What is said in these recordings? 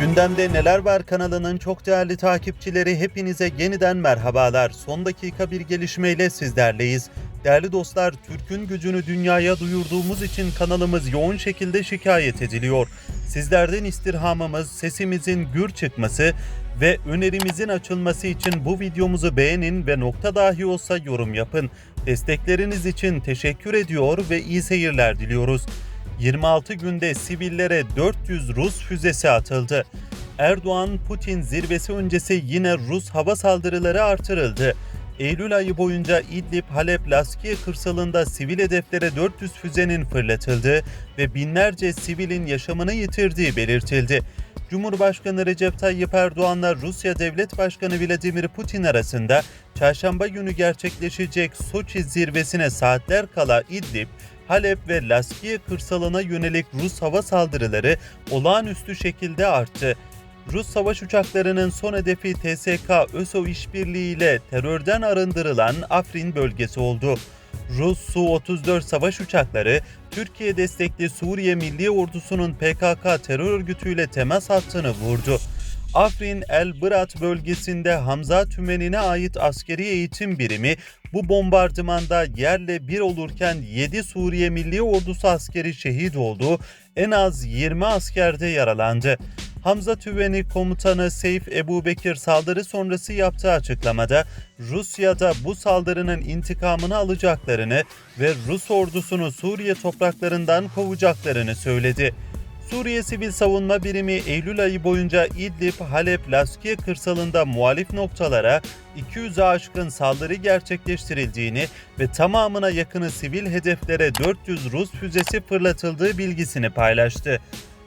Gündemde Neler Var kanalının çok değerli takipçileri hepinize yeniden merhabalar. Son dakika bir gelişmeyle sizlerleyiz. Değerli dostlar, Türk'ün gücünü dünyaya duyurduğumuz için kanalımız yoğun şekilde şikayet ediliyor. Sizlerden istirhamımız sesimizin gür çıkması ve önerimizin açılması için bu videomuzu beğenin ve nokta dahi olsa yorum yapın. Destekleriniz için teşekkür ediyor ve iyi seyirler diliyoruz. 26 günde sivillere 400 Rus füzesi atıldı. Erdoğan-Putin zirvesi öncesi yine Rus hava saldırıları artırıldı. Eylül ayı boyunca İdlib, Halep, Laskiye kırsalında sivil hedeflere 400 füzenin fırlatıldığı ve binlerce sivilin yaşamını yitirdiği belirtildi. Cumhurbaşkanı Recep Tayyip Erdoğan'la Rusya Devlet Başkanı Vladimir Putin arasında çarşamba günü gerçekleşecek Soçi zirvesine saatler kala İdlib, Halep ve Laskiye kırsalına yönelik Rus hava saldırıları olağanüstü şekilde arttı. Rus savaş uçaklarının son hedefi TSK ÖSO işbirliği ile terörden arındırılan Afrin bölgesi oldu. Rus Su-34 savaş uçakları Türkiye destekli Suriye Milli Ordusu'nun PKK terör örgütüyle temas hattını vurdu. Afrin El Bırat bölgesinde Hamza Tümeni'ne ait askeri eğitim birimi bu bombardımanda yerle bir olurken 7 Suriye Milli Ordusu askeri şehit oldu, en az 20 asker de yaralandı. Hamza Tüveni komutanı Seyf Ebu Bekir saldırı sonrası yaptığı açıklamada Rusya'da bu saldırının intikamını alacaklarını ve Rus ordusunu Suriye topraklarından kovacaklarını söyledi. Suriye Sivil Savunma Birimi Eylül ayı boyunca İdlib, Halep, Laskiye kırsalında muhalif noktalara 200'e aşkın saldırı gerçekleştirildiğini ve tamamına yakını sivil hedeflere 400 Rus füzesi fırlatıldığı bilgisini paylaştı.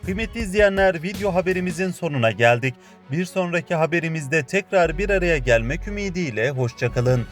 Kıymetli izleyenler video haberimizin sonuna geldik. Bir sonraki haberimizde tekrar bir araya gelmek ümidiyle hoşçakalın.